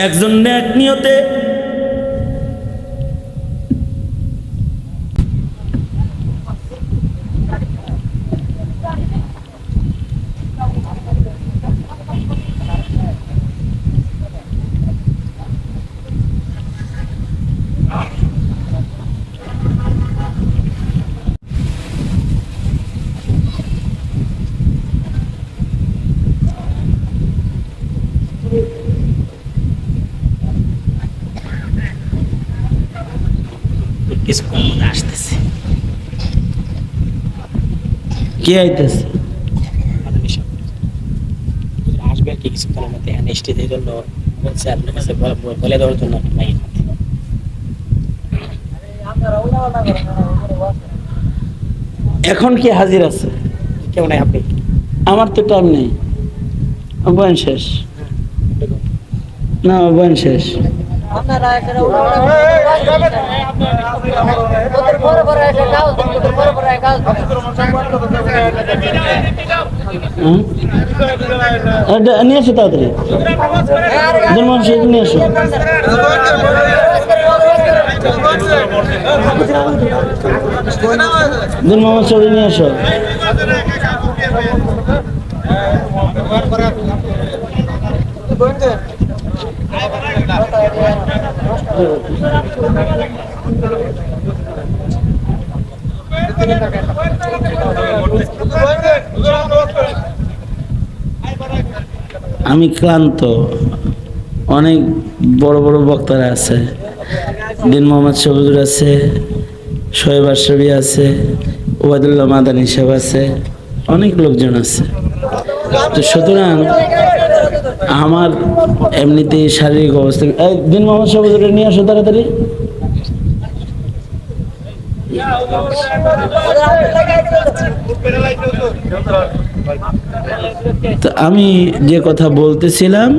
একজন ন্যাক নিয়তে কিছুক্ষণ মধ্যে আসতেছে কে আইতেছে আমাদের এসব আসবে আর কি কিছুক্ষণের মধ্যে এখানে স্টেজের জন্য বলছে আপনার কাছে বলে- বলে দেওয়ার জন্য ভাই এখন কি হাজির আছে কেমন নাই আপনি আমার তো টাইম নেই বয়ান শেষ না বয়ান শেষ আপনারা এখানে ওদের বড় বড় একটা কাগজ দিন, ওদের বড় বড় একটা কাগজ দিন। হ্যাঁ? এটা নিয়ে আসো তাড়াতাড়ি। জন্মান মোহাম্মদ নিয়ে আসো। আমি ক্লান্ত। অনেক বড় বড় বক্তারা আছে। দিন মোহাম্মদ শহীদুর আছে, শোয়েব আশরফি আছে, ওবায়দুল্লাহ মাদানী সাহেব আছে, অনেক লোকজন আছে। তো সুতরাং আমার এমনিতেই শারীরিক অবস্থা দিন মোহাম্মদ শহীদুর নিয়ে আসো তাড়াতাড়ি। আমি যে কথা বলতেছিলাম